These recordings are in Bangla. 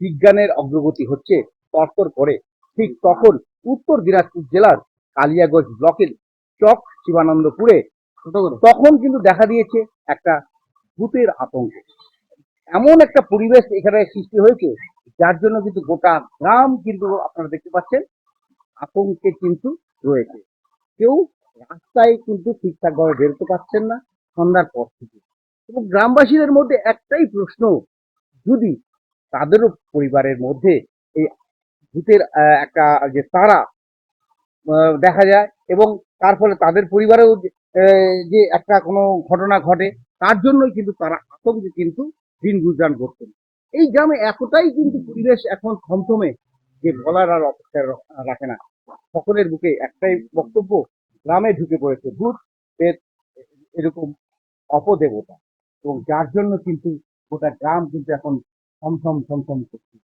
বিজ্ঞানের অগ্রগতি হচ্ছে তরতর করে। ঠিক তখন উত্তর দিনাজপুর জেলার কালিয়াগঞ্জ ব্লকের চক শিবানন্দপুরে তখন কিন্তু দেখা দিয়েছে একটা ভূতের আতঙ্ক। এমন একটা পরিবেশ এখানে সৃষ্টি হয়েছে, যার জন্য কিন্তু গোটা গ্রাম কিন্তু আপনারা দেখতে পাচ্ছেন আতঙ্কে কিন্তু রয়েছে। কেউ রাস্তায় কিন্তু ঠিকঠাকভাবে বেরোতে পারছেন না সন্ধ্যার পর থেকে। এবং গ্রামবাসীদের মধ্যে একটাই প্রশ্ন, যদি তাদেরও পরিবারের মধ্যে এই ভূতের একটা যে তারা দেখা যায় এবং তার ফলে তাদের পরিবারেও যে, একটা কোনো ঘটনা ঘটে তার জন্যই কিন্তু তারা আতঙ্কে কিন্তু দিন গুজরান করতেন। এই গ্রামে এতটাই কিন্তু পরিবেশ এখন থমথমে যে বলার আর অপেক্ষা রাখে না। সকলের বুকে একটাই বক্তব্য গ্রামে ঢুকে পড়েছে ভূত এরকম অপদেবতা। এবং যার জন্য কিন্তু গোটা গ্রাম কিন্তু এখন থমথম থমথম করছে।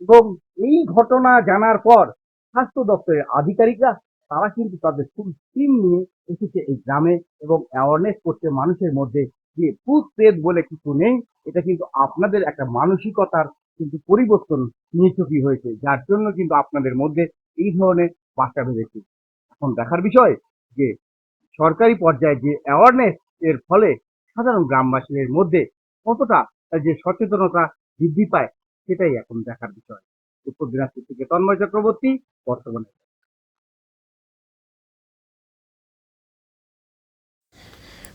এবং এই ঘটনা জানার পর স্বাস্থ্য দপ্তরের আধিকারিকরা, তারা কিন্তু তাদের ফুল টিম নিয়ে এসেছে এই গ্রামে এবং অ্যাওয়ারনেস করছে মানুষের মধ্যে যে ভূত প্রেত বলে কিছু নেই, এটা কিন্তু আপনাদের একটা মানসিকতার কিন্তু পরিবর্তন নিছকই হয়েছে, যার জন্য কিন্তু আপনাদের মধ্যে এই ধরনের বার্তা বেঁধেছে এখন দেখার বিষয় যে সরকারি পর্যায়ে যে অ্যাওয়ারনেস এর ফলে সাধারণ গ্রামবাসীদের মধ্যে কতটা যে সচেতনতা বৃদ্ধি পায়, সেটাই এখন দেখার বিষয়। উত্তর দিনাজপুর থেকে তন্ময় চক্রবর্তী, বর্তমানে।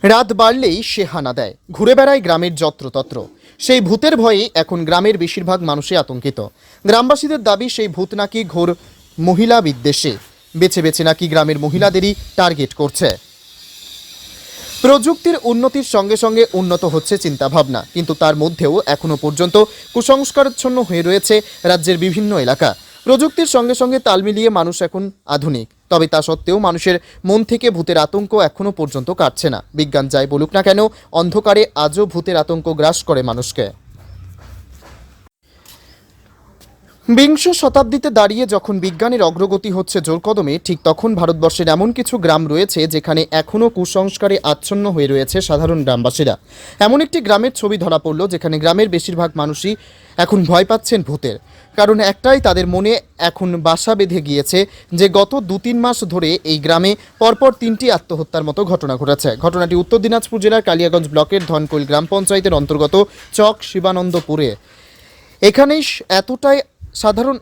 রাত বাড়লেই সে হানা দেয়, ঘুরে বেড়ায় গ্রামের যত্রতত্র। সেই ভূতের ভয়ে এখন গ্রামের বেশিরভাগ মানুষই আতঙ্কিত। গ্রামবাসীদের দাবি, সেই ভূত নাকি ঘোর মহিলা বিদ্বেষে বেছে বেছে নাকি গ্রামের মহিলাদেরই টার্গেট করছে। প্রযুক্তির উন্নতির সঙ্গে সঙ্গে উন্নত হচ্ছে চিন্তাভাবনা, কিন্তু তার মধ্যেও এখনও পর্যন্ত কুসংস্কারচ্ছন্ন হয়ে রয়েছে রাজ্যের বিভিন্ন এলাকা। প্রযুক্তির সঙ্গে সঙ্গে তাল মিলিয়ে মানুষ এখন আধুনিক, তবে তা সত্ত্বেও মানুষের মন থেকে ভূতের আতঙ্ক এখনও পর্যন্ত কাটছে না। বিজ্ঞান যাই বলুক না কেন, অন্ধকারে আজও ভূতের আতঙ্ক গ্রাস করে মানুষকে। বিংশ শতাব্দীতে দাঁড়িয়ে যখন বিজ্ঞানের অগ্রগতি হচ্ছে জোর কদমে ঠিক তখন ভারতবর্ষের এমন কিছু গ্রাম রয়েছে যেখানে এখনও কুসংস্কারে আচ্ছন্ন হয়ে রয়েছে সাধারণ গ্রামবাসীরা। এমন একটি গ্রামের ছবি ধরা পড়ল যেখানে গ্রামের বেশিরভাগ মানুষই এখন ভয় পাচ্ছেন ভূতের। কারণ একটাই তাদের মনে এখন বাসা বেঁধে গিয়েছে যে গত দু তিন মাস ধরে এই গ্রামে পরপর তিনটি আত্মহত্যার মতো ঘটনা ঘটেছে। ঘটনাটি উত্তর দিনাজপুর জেলার কালিয়াগঞ্জ ব্লকের ধনকৈল গ্রাম পঞ্চায়েতের অন্তর্গত চক শিবানন্দপুরে। এখানেই এতটাই সাধারণ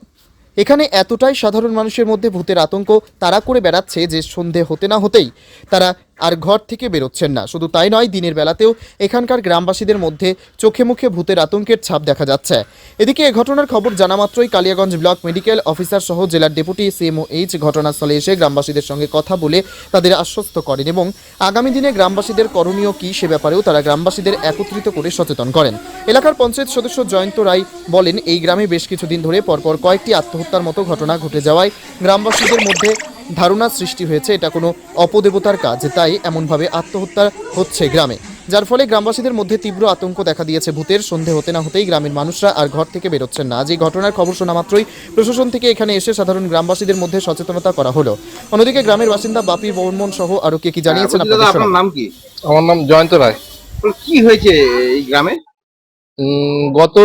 এখানে এতটাই সাধারণ মানুষের মধ্যে ভূতের আতঙ্ক তারা করে বেড়াচ্ছে যে সন্ধে হতে না হতেই তারা আর ঘর থেকে বেরোচ্ছেন না। শুধু তাই নয়, দিনের বেলাতেও এখানকার গ্রামবাসীদের মধ্যে চোখে মুখে ভূতের আতঙ্কের ছাপ দেখা যাচ্ছে। এদিকে এ ঘটনার খবর জানা মাত্রই কালিয়াগঞ্জ ব্লক মেডিকেল অফিসার সহ জেলার ডেপুটি সিএমওএইচ ঘটনাস্থলে এসে গ্রামবাসীদের সঙ্গে কথা বলে তাদের আশ্বস্ত করেন এবং আগামী দিনে গ্রামবাসীদের করণীয় কী সে ব্যাপারেও তারা গ্রামবাসীদের একত্রিত করে সচেতন করেন। এলাকার পঞ্চায়েত সদস্য জয়ন্ত রায় বলেন, এই গ্রামে বেশ কিছুদিন ধরে পরপর কয়েকটি আত্মহত্যার মতো ঘটনা ঘটে যাওয়ায় গ্রামবাসীদের মধ্যে ধারণা সৃষ্টি হয়েছে এটা কোনো অপদেবতার কাজ তাই এমনভাবে আত্মহত্যা হচ্ছে গ্রামে। যার ফলে গ্রামবাসীদের মধ্যে তীব্র আতঙ্ক দেখা দিয়েছে ভূতের সন্ধে হতে না হতেই গ্রামের মানুষরা আর ঘর থেকে বেরোচ্ছেন না। যে ঘটনার খবর শোনা মাত্রই প্রশাসন থেকে এখানে এসে সাধারণ গ্রামবাসীদের মধ্যে সচেতনতা করা হলো। অন্যদিকে গ্রামের বাসিন্দা বাপি বর্মন সহ আরও কে কি জানিয়েছেন আপনার নাম কি? আমার নাম জয়ন্ত রায়। কি হয়েছে এই গ্রামে? উম, গত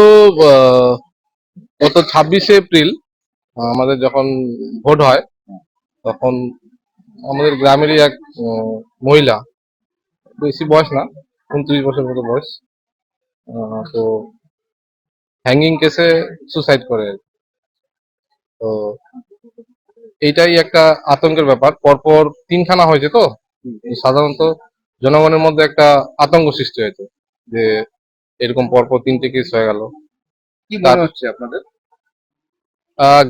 আহ, গত ছাব্বিশে এপ্রিল আমাদের যখন ভোট হয় তখন আমাদের গ্রামেরই এক মহিলা বেশি বয়স না উনত্রিশ বছর মতো বয়স। তো হ্যাঙ্গিং কেসে সুসাইড করে। তো এইটাই একটা আতঙ্কের ব্যাপার। পরপর তিনখানা হয়েছে তো। সাধারণত জনগণের মধ্যে একটা আতঙ্ক সৃষ্টি হয়েছে যে এরকম পরপর তিনটে কেস হয়ে গেল। কি মনে হচ্ছে আপনাদের?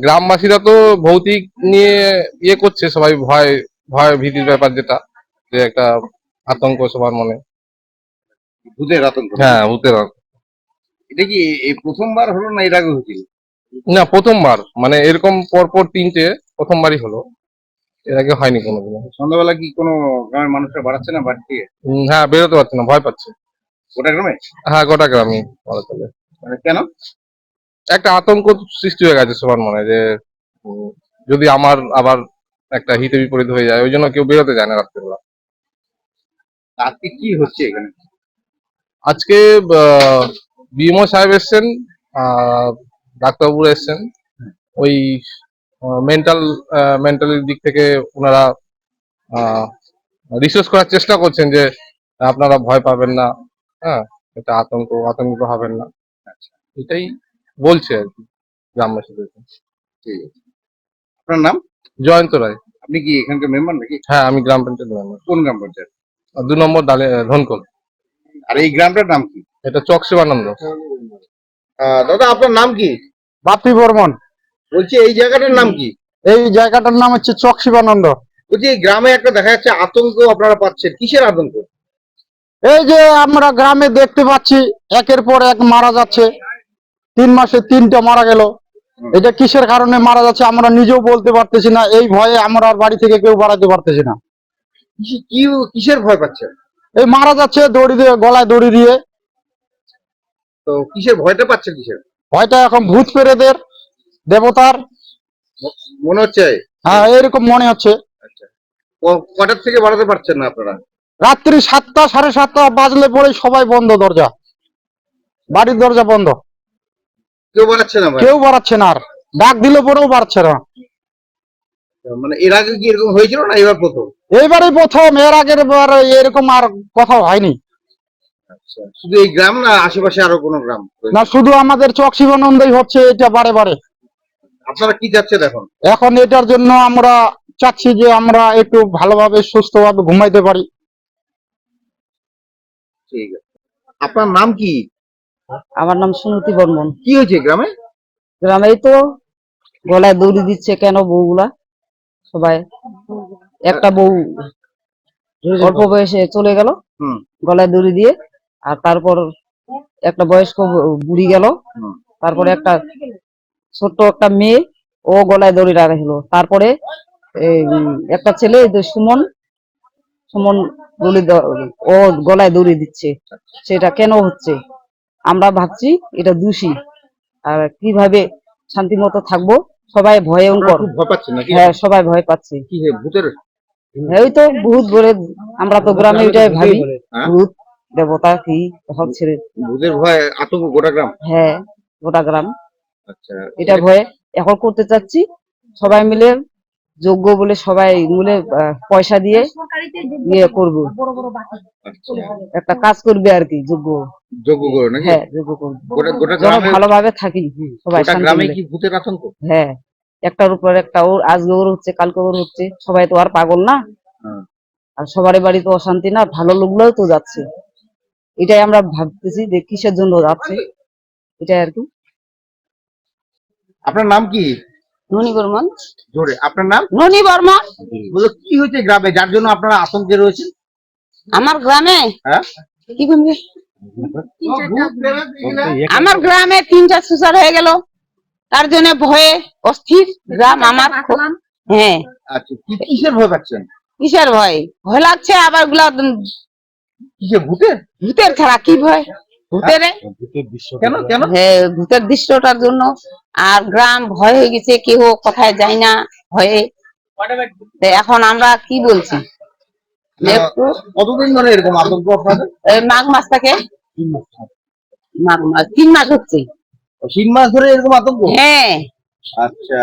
গ্রামবাসীরা তো ভৌতিক নিয়ে ইয়ে করছে সবাই ভয় ভয় ভীতির ব্যাপার যেটা যে একটা আতঙ্ক সবার মনে। ভূতের আতঙ্ক। হ্যাঁ ভূতের আতঙ্ক। এটা কি এই প্রথমবার হলো না এর আগে হয়েছিল? না প্রথমবার। মানে এরকম পরপর তিনটে প্রথমবারই হলো। এর আগে হয়নি কোনোদিন সন্ধ্যাবেলা কি কোনো গ্রামের মানুষরা বাড়াচ্ছে না বাড়ি থেকে হ্যাঁ বেরোতে পারছে না ভয় পাচ্ছে। গোটা গ্রামে? হ্যাঁ গোটা গ্রামে বলা চলে। মানে কেন? একটা আতঙ্ক সৃষ্টি হয়ে গেছে সবার মনে যে যদি আমার আবার একটা হিতে বিপরীত হয়ে যায় ওই জন্য কেউ বেরোতে যায় না রাত্রিবেলা। আজকে কি হচ্ছে এখানে? আজকে বিএমও সাহেব এসছেন আহ, ডাক্তারবাবুরা এসছেন। ওই মেন্টাল মেন্টালির দিক থেকে ওনারা রিসার্চ করার চেষ্টা করছেন যে আপনারা ভয় পাবেন না হ্যাঁ এটা আতঙ্ক আতঙ্কিত হবেন না। এটাই বলছে আর কি গ্রামবাসীদেরকে ঠিক আছে। আপনার নাম? জয়ন্ত রায়। আপনি কি এখানকার মেম্বার নাকি? হ্যাঁ আমি গ্রাম পঞ্চায়েত মেম্বার কোন গ্রাম পঞ্চায়েত? আর দু নম্বর ডালে ধনকল। আর এই গ্রামটার নাম কি? এটা চক শিবানন্দ। আহ, দাদা আপনার নাম কি? বাপি বর্মন। বলছি এই জায়গাটার নাম কি? এই জায়গাটার নাম হচ্ছে চক শিবানন্দ। বলছি এই গ্রামে একটা দেখা যাচ্ছে আতঙ্ক আপনারা পাচ্ছেন। কিসের আতঙ্ক? এই যে আমরা গ্রামে দেখতে পাচ্ছি একের পর এক মারা যাচ্ছে। তিন মাসে তিনটা মারা গেল। এটা কিসের কারণে মারা যাচ্ছে আমরা নিজেও বলতে পারতেছি না এই ভয়ে আমরা আর বাড়ি থেকে কেউ বাড়াতে পারতেছি না। কিসের ভয় পাচ্ছে? এই মারা যাচ্ছে দড়ি দিয়ে গলায় দড়ি দিয়ে। তো কিসের ভয়টা পাচ্ছে কিসের? ভয়টা এখন ভূত পেরেদের দেবতার। মনে হচ্ছে? হ্যাঁ এরকম মনে হচ্ছে। ক- কটার থেকে বাড়াতে পারছেন না আপনারা? রাত্রি সাতটা সাড়ে সাতটা বাজলে পরে সবাই বন্ধ দরজা। বাড়ির দরজা বন্ধ। কেউ বাড়াচ্ছে না কেউ বাড়াচ্ছে না আর। ডাক দিলে পরেও বাড়ছে না। মানে এর আগে কি এরকম হয়েছিল না এবার প্রথম? এইবারে প্রথম এর আগের বার এরকম আর কোথাও হয়নি। আচ্ছা শুধু এই গ্রাম না আশেপাশে আরও কোনো গ্রাম? না শুধু আমাদের চক শিবানন্দই হচ্ছে এটা বারে বারে। আপনারা কি যাচ্ছেন এখন? এখন এটার জন্য আমরা চাচ্ছি যে আমরা একটু ভালোভাবে সুস্থভাবে ঘুমাইতে পারি। ঠিক আছে। আপনার নাম কি? আমার নাম সুনতি বর্মন। কি হয়েছে গ্রামে? গ্রামেই তো গলায় দৌড়ি দিচ্ছে কেন বউগুলা? সবাই। একটা বউ অল্প বয়সে চলে গেল হুম। গলায় দড়ি দিয়ে আর তারপর একটা বয়স্ক বুড়ি গেল। তারপরে একটা ছোট্ট একটা মেয়ে ও গলায় দড়ি রাখল। তারপরে একটা ছেলে সুমন সুমন দড়ি ও গলায় দড়ি দিচ্ছে। সেটা কেন হচ্ছে? আমরা ভাবছি এটা দোষী। আর কীভাবে শান্তি মতো থাকব? সবাই ভয়ঙ্কর হ্যাঁ সবাই ভয় পাচ্ছে। এই তো ভূত বলে আমরা তো গ্রামে এটাই ভাবি। হ্যাঁ? ভূত দেবতা কি সব ছেড়ে ভূতের ভয় আতঙ্ক গোটা গ্রাম? হ্যাঁ গোটা গ্রাম। আচ্ছা। এটা ভয়ে এখন করতে চাচ্ছি। সবাই মিলে যোগ্য বলে সবাই মিলে পয়সা দিয়ে ইয়ে করব। একটা কাজ করবে আর কি যোগ্য। যোগ্য করে নাকি? হ্যাঁ যোগ্য করবে। গোটা গোটা গ্রামে ভালোভাবে থাকি সবাই গ্রামে। কি ভূতের আতঙ্ক? হ্যাঁ একটার উপর একটা ওর আজকে ওর হচ্ছে কালকে ওর হচ্ছে সবাই তো আর পাগল না। হ্যাঁ। আর সবার বাড়ি তো অশান্তি না ভালো লোকগুলোও তো যাচ্ছে। এটাই আমরা ভাবতেছি যে কিসের জন্য যাচ্ছে এটাই আর কি। আপনার নাম কি? ননি বর্মন। জোরে। আপনার নাম? ননি বর্মন। বলো কি হয়েছে গ্রামে? যার জন্য আপনারা আতঙ্কে রয়েছেন? আমার গ্রামে? হ্যাঁ? কি আমার গ্রামে তিনটা সুসার হয়ে গেল। তার জন্য ভয়ে অস্থির গ্রাম আমার হ্যাঁ। আচ্ছা কিসের ভয় পাচ্ছেন? কিসের ভয়? ভয় লাগছে আবারগুলা ভূতের? ভূতের ছাড়া কি ভয়? ভূতের? কেন কেন? হ্যাঁ ভূতের দৃশ্যটার জন্য আর গ্রাম ভয় হয়ে গেছে কেউ কোথায় যায় না ভয়ে। এখন আমরা কি বলছি? কতদিন ধরে এরকম আতঙ্ক আপনাদের? মাঘ মাস থেকে? মাঘ মাস তিন মাস হচ্ছে। তিন মাস ধরে এরকম আতঙ্ক? হ্যাঁ। আচ্ছা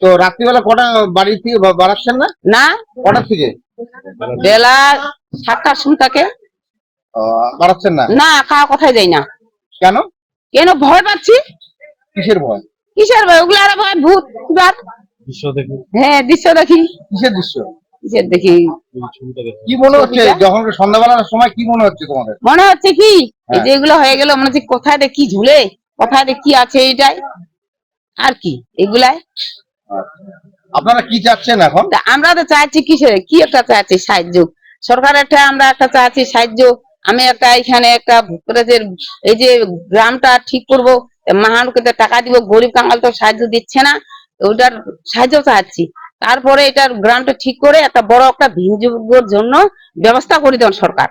তো রাত্রিবেলা কটা বাড়ি থেকে বাড়াচ্ছেন না? না? কটার থেকে? বেলা সাতটার সময় থাকে। বাড়াচ্ছেন না? না খাওয়া কোথায় যাই না। কেন? কেন ভয় পাচ্ছি? কিসের ভয়? কিসের ভয়? ওগুলো আর ভয় ভূত কুদার হ্যাঁ দৃশ্য দেখি। কিসের দৃশ্য? কিসের দেখি? কি মনে হচ্ছে? যখন সন্ধ্যাবেলার সময় কি মনে হচ্ছে তোমাদের? মনে হচ্ছে কি? এই হ্যাঁ। যে এগুলো হয়ে গেল মনে হচ্ছে কোথায় কি ঝুলে? কোথায় কি আছে এইটাই? আর কি? এগুলাই। আপনারা কি চাচ্ছেন এখন? আমরা তো চাইছি কিসের? কি একটা চাইছি? সাহায্য। সরকারের একটা আমরা একটা চাইছি সাহায্য। আমি একটা এখানে একটা ভূতরাজের এই যে গ্রামটা ঠিক করব মাহানুকে তো টাকা দিব গরিব কাঙ্গাল তো সাহায্য দিচ্ছে না ওটার সাহায্য চাচ্ছি। তারপরে এটার গ্রামটা ঠিক করে একটা বড় একটা ভিনযোগ্যর জন্য ব্যবস্থা করে দেন সরকার।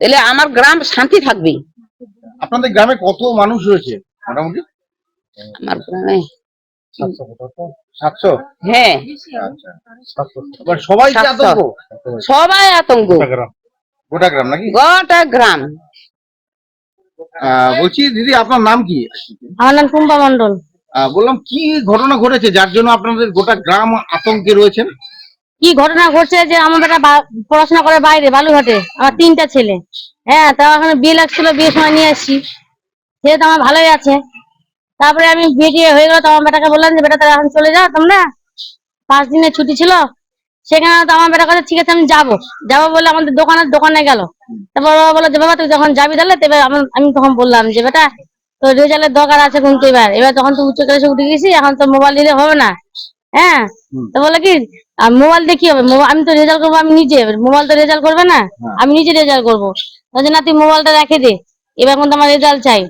তাহলে আমার গ্রাম শান্তি থাকবে আপনাদের গ্রামে কত মানুষ রয়েছে মোটামুটি? আমার গ্রামে হ্যাঁ। আচ্ছা। সবাই আতঙ্ক? সবাই আতঙ্ক। গোটা গ্রাম নাকি? গোটা গ্রাম বলছি দিদি আপনার নাম কি? আমার নাম টুম্পা মন্ডল বললাম কি ঘটনা ঘটেছে যার জন্য আপনাদের গোটা গ্রাম আতঙ্কে রয়েছেন? কি ঘটনা ঘটছে যে আমার বেটা পড়াশোনা করে বাইরে বালুঘাটে আমার তিনটা ছেলে। হ্যাঁ তা এখন বিয়ে লাগছিল বিয়ের সময় নিয়ে আসছি। সে তো আমার ভালোই আছে। তারপরে আমি বিয়ে হয়ে গেল তো আমার বেটাকে বললাম যে বেটা তাহলে এখন চলে যাও তোমরা। পাঁচ দিনের ছুটি ছিল সেখানে তো আমার বেটা কথা ঠিক আছে আমি যাব। যাব বলে আমাদের দোকানের দোকানে গেল। তারপর বাবা বলল যে বাবা তুই যখন যাবি তাহলে? আমার- আমি তখন বললাম যে বেটা তো রেজাল্টের দরকার আছে কিন্তু এবার। এবার তখন তো উচ্চ ক্লাসে উঠে গেছি এখন তো মোবাইল দিলে হবে না। হ্যাঁ? তো বলে কি মোবাইল দিয়ে কি হবে? আমি তো রেজাল্ট করব আমি নিজে। মোবাইল তো রেজাল্ট করবে না? আমি নিজে রেজাল্ট করব। বলছে না তুই মোবাইলটা রেখে দে। এবার কিন্তু আমার রেজাল্ট চাই।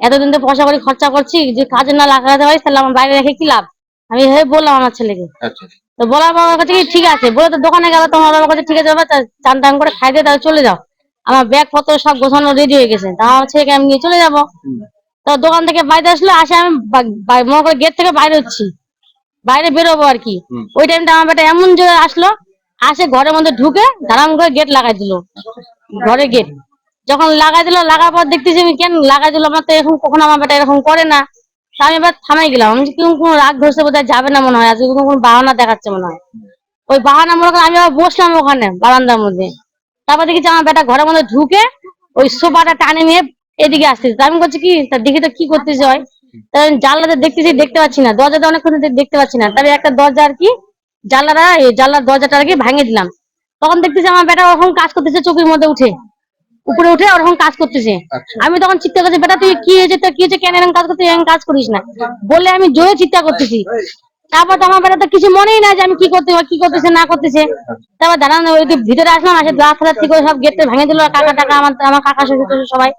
এতদিন তো পয়সা করে খরচা করছি যে কাজে না লাগাতে পারিস তাহলে আমার বাইরে রেখে কি লাভ? আমি এভাবে বললাম আমার ছেলেকে। আচ্ছা। তো বলার বাবার কাছে কি ঠিক আছে? বলে তো দোকানে গেল তোমার বাবার কাছে ঠিক আছে বাবা চান টান করে খাই দিয়ে তাহলে চলে যাও। আমার ব্যাগ পত্র সব গোছানো রেডি হয়ে গেছে। তা আমার ছেলেকে আমি নিয়ে চলে যাব। তো দোকান থেকে বাইরে আসলো আসে আমি মনে করে গেট থেকে বাইরে হচ্ছি। বাইরে বেরোবো আর কি। ওই টাইমটা আমার বেটা এমন জোরে আসলো আসে ঘরের মধ্যে ঢুকে ধারাম করে গেট লাগাই দিল। ঘরে গেট যখন লাগাই দিল লাগার পর দেখতেছি আমি কেন লাগাই দিল? আমার তো এরকম কখনো আমার বেটা এরকম করে না। আমি এবার থামাই গেলাম। আমি কি কোনো রাগ ধরছে বোধহয় যাবে না মনে হয়। আজকে কোনো কোনো বাহানা দেখাচ্ছে মনে হয়। ওই বাহানা মনে করে আমি আবার বসলাম ওখানে, বারান্দার মধ্যে। তারপর দেখেছি আমার বেটা ঘরের মধ্যে ঢুকে ওই সোফাটা টানে নিয়ে এদিকে আসতেছে। আমি বলছি, কি? তা দেখি তো কি করতেছে হয় জানলাতে দেখতেছি, দেখতে পাচ্ছি না। দরজাটা অনেকক্ষণ দেখতে পাচ্ছি না। তবে একটা দরজা আর কি, জানলাটা জানলার দরজাটা আর কি ভাঙে দিলাম। তখন দেখতেছি আমার বেটা ওরকম কাজ করতেছে চোখের মধ্যে উঠে। উপরে উঠে ওরকম কাজ করতেছে। আচ্ছা। আমি তখন চিৎকার করছি বেটা তুই কি হয়েছে? তোর কি হয়েছে? কেন এরকম কাজ করছিস? এরকম কাজ করিস না। বলে আমি জোরে চিৎকার করতেছি। তারপর তো আমার বেটা তো কিছু মনেই না যে আমি কি করতে কি করতেছে না করতেছে। তারপর দাঁড়ানো ওই যে ভিতরে আসলাম আসে রাত রাত থেকে সব গেটটা ভেঙে দিল কাকা টাকা আমার আমার কাকা শ্বশুর সবাই।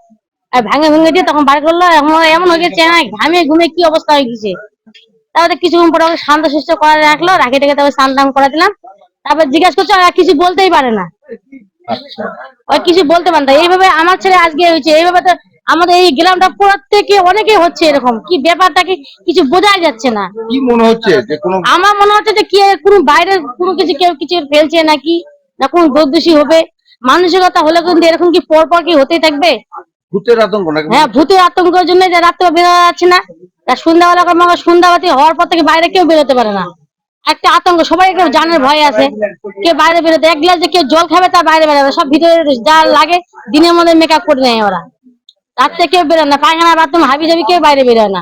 আর ভেঙে ভেঙে দিয়ে তখন বার করল এখন এমন হয়ে গেছে না ঘামে ঘুমে কি অবস্থা হয়ে গেছে। তারপরে কিছুক্ষণ পরে ওকে শান্ত সুস্থ করে রাখল রাখে টেকে তারপর স্নান টান করে দিলাম। তারপর জিজ্ঞাসা করছে আর কিছু বলতেই পারে না। ওই কিছু বলতে পারে না। এইভাবে আমার ছেলে আজকে হয়েছে এইভাবে তো আমাদের এই গ্রামটা প্রত্যেকে অনেকে হচ্ছে এরকম। কি ব্যাপারটা কি কিছু বোঝাই যাচ্ছে না। কি মনে হচ্ছে যে কোনো আমার মনে হচ্ছে যে কি কোনো বাইরের কোনো কিছু কেউ কিছু ফেলছে নাকি? না কোনো দোষী হবে? মানসিকতা হলে কিন্তু এরকম কি পর পর কি হতেই থাকবে? ভূতের আতঙ্ক নাকি? হ্যাঁ ভূতের আতঙ্কের জন্য যে রাত্রে বেরোতে যাচ্ছে না। তা সন্ধ্যাবেলা সন্ধ্যাবাতি হওয়ার পর থেকে বাইরে কেউ বেরোতে পারে না। একটা আতঙ্ক সবাই একটু জানের ভয় আছে। কেউ বাইরে বেরোতে এক গ্লাস যে কেউ জল খাবে তার বাইরে বেরোবে সব ভিতরে যা লাগে দিনের মধ্যে মেকআপ করে নেয় ওরা। রাত্রে কেউ বেরোয় না পায়খানা বাথরুম হাবি যাবি কেউ বাইরে বেরোয় না।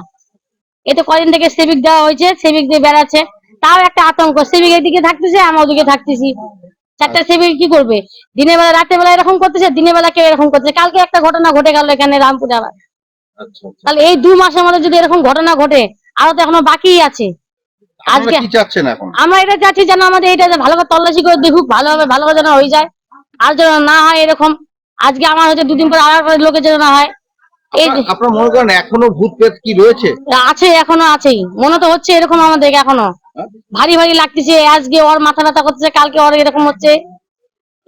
এই তো কদিন থেকে সেবিক দেওয়া হয়েছে সেবিক দিয়ে বেড়াচ্ছে। তাও একটা আতঙ্ক সেবিক এদিকে থাকতেছে আমরা ওদিকে থাকতেছি। চারটা সেবিক কি করবে? দিনের বেলা রাতের বেলা এরকম করতেছে দিনের বেলা কেউ এরকম করতেছে। কালকে একটা ঘটনা ঘটে গেল এখানে রামপুরে আবার আচ্ছা আচ্ছা। তাহলে এই দু মাসের মধ্যে যদি এরকম ঘটনা ঘটে আরও তো এখনও বাকি আছে। আজকে কি চাচ্ছেন এখন? আমরা এটা চাচ্ছি যেন আমাদের এটা ভালো করে তল্লাশি করে দেখুক ভালোভাবে ভালো করে যেন হয়ে যায়। আর যেন না হয় এরকম আজকে আমার হচ্ছে দুদিন পর আর একটা লোকের যেন না হয়। আপনারা- মনে করেন এখনও ভূত প্রেত কি রয়েছে? আছে এখনও আছেই। মনে তো হচ্ছে এরকম আমাদের এখনও। ভারী ভারী লাগতেছে আজকে ওর মাথা ব্যথা করতেছে কালকে ওর এরকম হচ্ছে।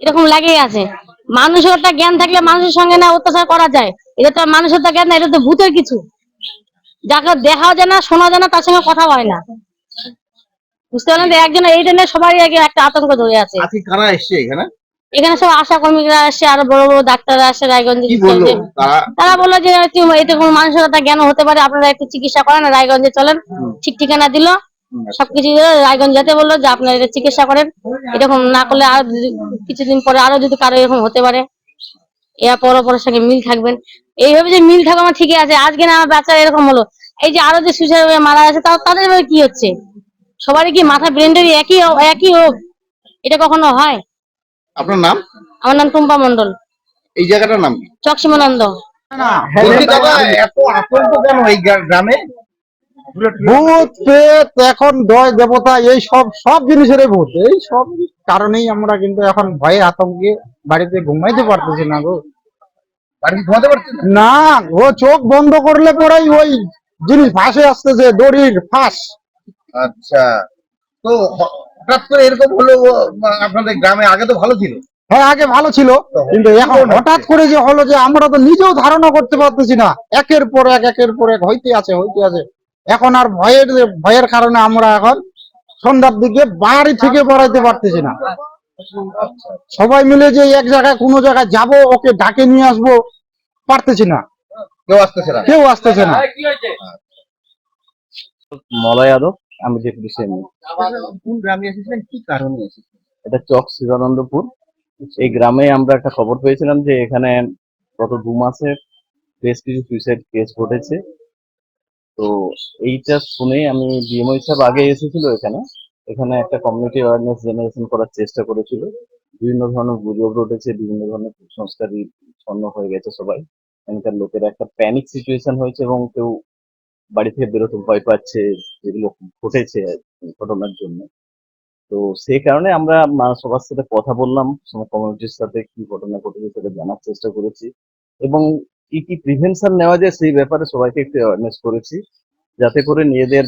এরকম লাগেই আছে। মানুষের একটা জ্ঞান থাকলে মানুষের সঙ্গে না অত্যাচার করা যায়। এটা তো মানুষের জ্ঞান না এটা তো ভূতের কিছু। যাকে দেখাও যায় না শোনা যায় না তার সঙ্গে কথা হয় না। বুঝতে পারলেন তো একজন এইটা নিয়ে সবারই আগে একটা আতঙ্ক ধরে আছে। আজকে কারা এসছে এখানে? এখানে সব আশা কর্মীরা আসছে আরও বড় বড় ডাক্তাররা আসছে রায়গঞ্জে তারা বলল যে এতে কোনো মানসিকতা জ্ঞান হতে পারে? আপনারা একটু চিকিৎসা করেন রায়গঞ্জে চলেন। ঠিক ঠিকানা দিল। সবকিছু রায়গঞ্জ যেতে বলল যে আপনারা এটা চিকিৎসা করেন। এরকম না করলে আর কিছুদিন পরে আরও যদি কারও এরকম হতে পারে এরা পর পরের সঙ্গে মিল থাকবেন। এইভাবে যে মিল থাকবে আমার ঠিকই আছে। আজকে না আমার বাচ্চা এরকম হলো। এই যে আরও যে সুসাইড মারা তাও তাদের কি হচ্ছে? সবারই কি মাথা ব্রেন্ডের একই একই হোক? এটা কখনো হয়? আপনার নাম? আমার নাম টুম্পা মন্ডল এই জায়গাটার নাম কি? চকসীমানন্দ। বলছি দাদা এত আতঙ্ক কেন এই গ্রামে? ভূত পেট এখন দয় দেবতা এই সব সব জিনিসেরই ভূত। এই সব কারণেই আমরা কিন্তু এখন ভয়ে আতঙ্কে বাড়িতে ঘুমাইতে পারতেছি না গো। বাড়িতে ঘুমাতে পারছেন না? না ও চোখ বন্ধ করলে পরেই ওই জিনিস ভাসে আসতেছে দড়ির ফাঁস। আচ্ছা। তো হঠাৎ করে এরকম হলো আপনাদের গ্রামে আগে তো ভালো ছিল? হ্যাঁ আগে ভালো ছিল। কিন্তু এখন হঠাৎ করে যে হলো যে আমরা তো নিজেও ধারণা করতে পারতেছি না। একের পর এক একের পর এক হইতে আছে হইতে আছে। এখন আর ভয়ের ভয়ের কারণে আমরা এখন সন্ধ্যার দিকে বাড়ি থেকে বেড়াইতে পারতেছি না। সবাই মিলে যে এক জায়গায় কোনো জায়গায় যাব ওকে ডাকে নিয়ে আসব পারতেছি না। কেউ আসতেছে না? কেউ আসতেছে না। মলয় যাদব। আমি ডেপুটি সেমি কোন গ্রামে এসেছিলেন? কি কারণে এসেছিলেন? এটা চক শিবানন্দপুর এই গ্রামে আমরা একটা খবর পেয়েছিলাম যে এখানে গত দু মাসে বেশ কিছু সুইসাইড কেস ঘটেছে। তো এইটা শুনে আমি ডিএমও হিসাব আগে এসেছিল এখানে। এখানে একটা কমিউনিটি অ্যাওয়ারনেস জেনারেশন করার চেষ্টা করেছিল। বিভিন্ন ধরনের গুজব রটেছে বিভিন্ন ধরনের কুসংস্কার ছন্ন হয়ে গেছে সবাই। এখানকার লোকের একটা প্যানিক সিচুয়েশন হয়েছে এবং কেউ বাড়ি থেকে বেরোতে ভয় পাচ্ছে যেগুলো ঘটেছে ঘটনার জন্য। তো সেই কারণে আমরা সবার সাথে কথা বললাম কমিউনিটির সাথে কি ঘটনা ঘটেছে সেটা জানার চেষ্টা করেছি এবং কি কি প্রিভেনশন নেওয়া যায় সেই ব্যাপারে সবাইকে একটু অ্যাওয়ারনেস করেছি যাতে করে নিজেদের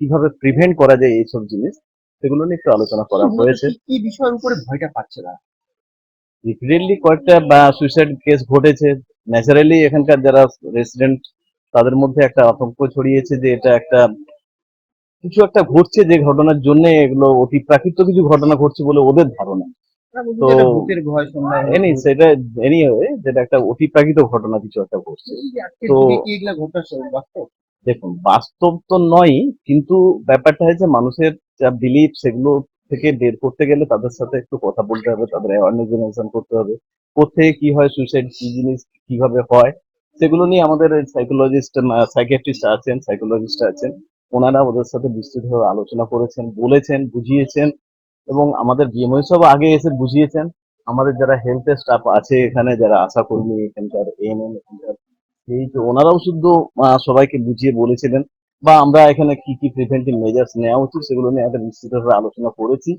কীভাবে প্রিভেন্ট করা যায় এইসব জিনিস সেগুলো নিয়ে একটু আলোচনা করা হয়েছে। কি বিষয়ের উপরে ভয়টা পাচ্ছে না রিপিটেডলি কয়েকটা বা সুইসাইড কেস ঘটেছে। ন্যাচারালি এখানকার যারা রেসিডেন্ট তাদের মধ্যে একটা আতঙ্ক ছড়িয়েছে যে এটা একটা কিছু একটা ঘটছে যে ঘটনার জন্য এগুলো অতি প্রাকৃত কিছু ঘটনা ঘটছে বলে ওদের ধারণা। তো এনি সেটা এনি যেটা একটা অতি প্রাকৃত ঘটনা কিছু একটা ঘটছে। তো- দেখুন বাস্তব তো নয় কিন্তু ব্যাপারটা হচ্ছে মানুষের যা বিলিফ সেগুলো থেকে বের করতে গেলে তাদের সাথে একটু কথা বলতে হবে তাদের অ্যাওয়ারনেস জেনারেশন করতে হবে। কোথেকে কি হয় সুইসাইড কি জিনিস কীভাবে হয় সেগুলো নিয়ে আমাদের সাইকোলজিস্ট সাইকিয়াট্রিস্ট আছেন সাইকোলজিস্ট আছেন। ওনারা ওদের সাথে বিস্তৃতভাবে আলোচনা করেছেন, বলেছেন, বুঝিয়েছেন এবং আমাদের বিএমও সব আগে এসে বুঝিয়েছেন। আমাদের যারা হেলথ স্টাফ আছে এখানে, যারা আশা কর্মী, এখানকার এএনএম এখানকার এই তো ওনারাও শুদ্ধ সবাইকে বুঝিয়ে বলেছিলেন বা আমরা এখানে কি কি প্রিভেন্টিভ মেজার্স নেওয়া উচিত সেগুলো নিয়ে একটা বিস্তৃতভাবে আলোচনা করেছি,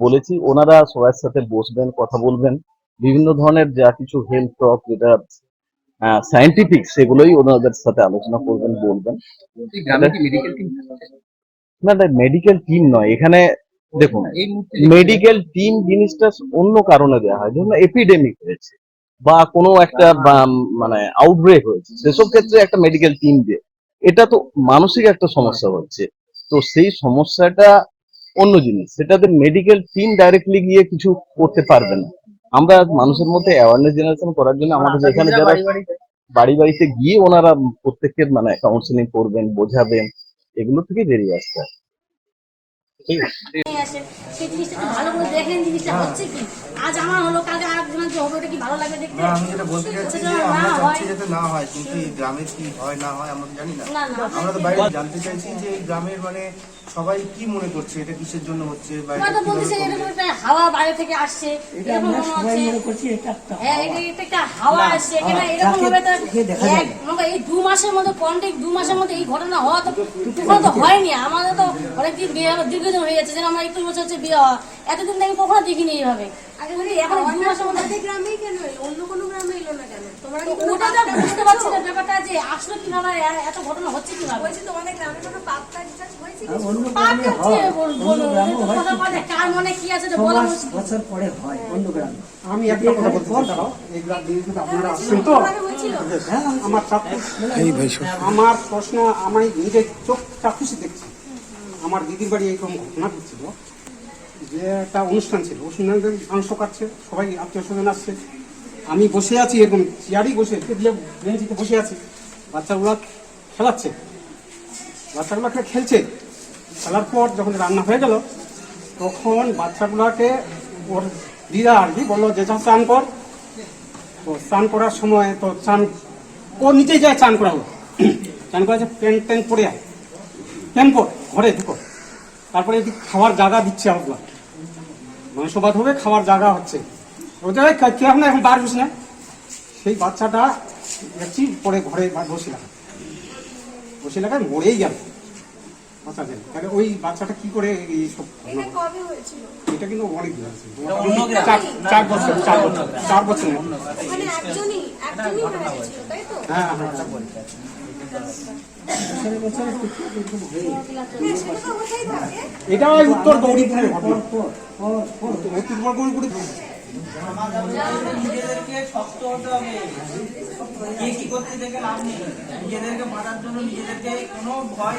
বলেছি। ওনারা সবার সাথে বসবেন, কথা বলবেন। বিভিন্ন ধরনের যা কিছু হেলথ টক যেটা সায়েন্টিফিক সেগুলোই ওনাদের সাথে আলোচনা করবেন বলবেন। এই মেডিকেল টিম না মেডিকেল টিম নয়। এখানে দেখুন মেডিকেল টিম জিনিসটা অন্য কারণে দেওয়া হয়। যেমন এপিডেমিক হয়েছে বা কোনো একটা বা- মানে আউটব্রেক হয়েছে। সেসব ক্ষেত্রে একটা মেডিকেল টিম দিয়ে। এটা তো মানসিক একটা সমস্যা হচ্ছে। তো সেই সমস্যাটা অন্য জিনিস। সেটাতে মেডিকেল টিম ডাইরেক্টলি গিয়ে কিছু করতে পারবে না। আমরা মানুষের মধ্যে অ্যাওয়ারনেস জেনারেশন করার জন্য আমাদের এখানে যারা বাড়ি বাড়িতে গিয়ে ওনারা প্রত্যেককে মানে কাউন্সিলিং করবেন বোঝাবেন এগুলো থেকে বেরিয়ে আসতে হবে। ঠিক আছে। সেই জিনিসটা ভালো করে দেখেন জিনিসটা হচ্ছে কি? আজ আমার হলো কালকে আর যে হবে ওটা কি ভালো লাগবে দেখতে? আমি যেটা বলতে চাচ্ছি যে আমরা না হয়। চাচ্ছি যাতে না হয় কিন্তু এই গ্রামে কি হয় না হয় আমরা তো জানি না। আমরা তো বাইরে জানতে চাইছি যে এই গ্রামের মানে সবাই কি মনে করছে? এটা কিসের জন্য হচ্ছে বা এটা বলতেছে এটা? হাওয়া বাইরে থেকে আসছে এরকম মনে হচ্ছে। হ্যাঁ এটা এটা একটা হাওয়া আসছে। এরকম হবে তো এক- মনে এই দু মাসের মধ্যে কন্টেক্ট দু মাসের মধ্যে এই ঘটনা হওয়া তো কখনো তো হয়নি। আমাদের তো অনেকদিন বিয়ে দীর্ঘদিন হয়ে যাচ্ছে। যেন আমার একটু বছর হচ্ছে বিয়ে হওয়া। এতদিন থেকে আমি কখনো দেখিনি এইভাবে। এখন দু মাসের মধ্যে গ্রামেই কেন এলো? অন্য কোনো গ্রামে এলো না কেন? তোমরা কি ওটা তো বুঝতে পারছি না ব্যাপারটা যে আসলো কীভাবে এত ঘটনা হচ্ছে কীভাবে? বলছি তোমাদের গ্রামে কোনো পাপ কাজ হয়েছে হ্যাঁ, হচ্ছে বল- বলুন এটা তো কথা বলে কার মনে কি আছে তো বলা মুশকিল। বছর পরে হয় অন্য গ্রামে। আমি একটা কথা বলতে দাঁড়াও। এই গ্রাম দিয়ে কিন্তু আপনারা আসছেন তো? আমার প্রশ্ন আমি নিজের চোখ চাক্ষুষে দেখছি। আমার দিদির বাড়ি এইরকম ঘটনা ঘটছিল। যে একটা অনুষ্ঠান ছিল, অনুষ্ঠানের মাংস কাটছে, সবাই আত্মীয় স্বজন আসছে। আমি বসে আছি এরকম, চেয়ারই বসে, টেবিলে বেঞ্চিতে বসে আছি। বাচ্চাগুলো খেলাচ্ছে। বাচ্চাগুলো খেলছে। খেলার পর যখন রান্না হয়ে গেল, তখন বাচ্চাগুলোকে ওর দিদা আর কি বলল যে, যা চান কর। তো স্নান করার সময় তো চান ও নিজেই যায় চান হলো চান করা যে প্যান্ট ট্যান্ট পরে আয়। প্যান্ট পর, ঘরে ঢুকো। তারপরে খাওয়ার জায়গা দিচ্ছে আমরা। মাংস ভাত হবে খাওয়ার জায়গা হচ্ছে। ও জায়গায় কে এখন এখন বার বসে না। সেই বাচ্চাটা দেখছি পরে ঘরে বা- বসিলাম। ও বসে এলাকায় মরেই গেল। বাচ্চা তাহলে ওই বাচ্চাটা কি করে এই সব এটা কবে হয়েছিল? এটা কিন্তু অনেক দিন আছে। চার চার বছর চার বছর চার বছর। মানে একজনই একজনই মারা গেছিল তাই তো? হ্যাঁ হ্যাঁ হ্যাঁ, এটা উত্তর গৌরীপুরে নিজেদেরকে শক্ত হতে হবে। কে কি করতে থেকে লাভ নেই। নিজেদেরকে বাঁচার জন্য নিজেদেরকে কোনো ভয়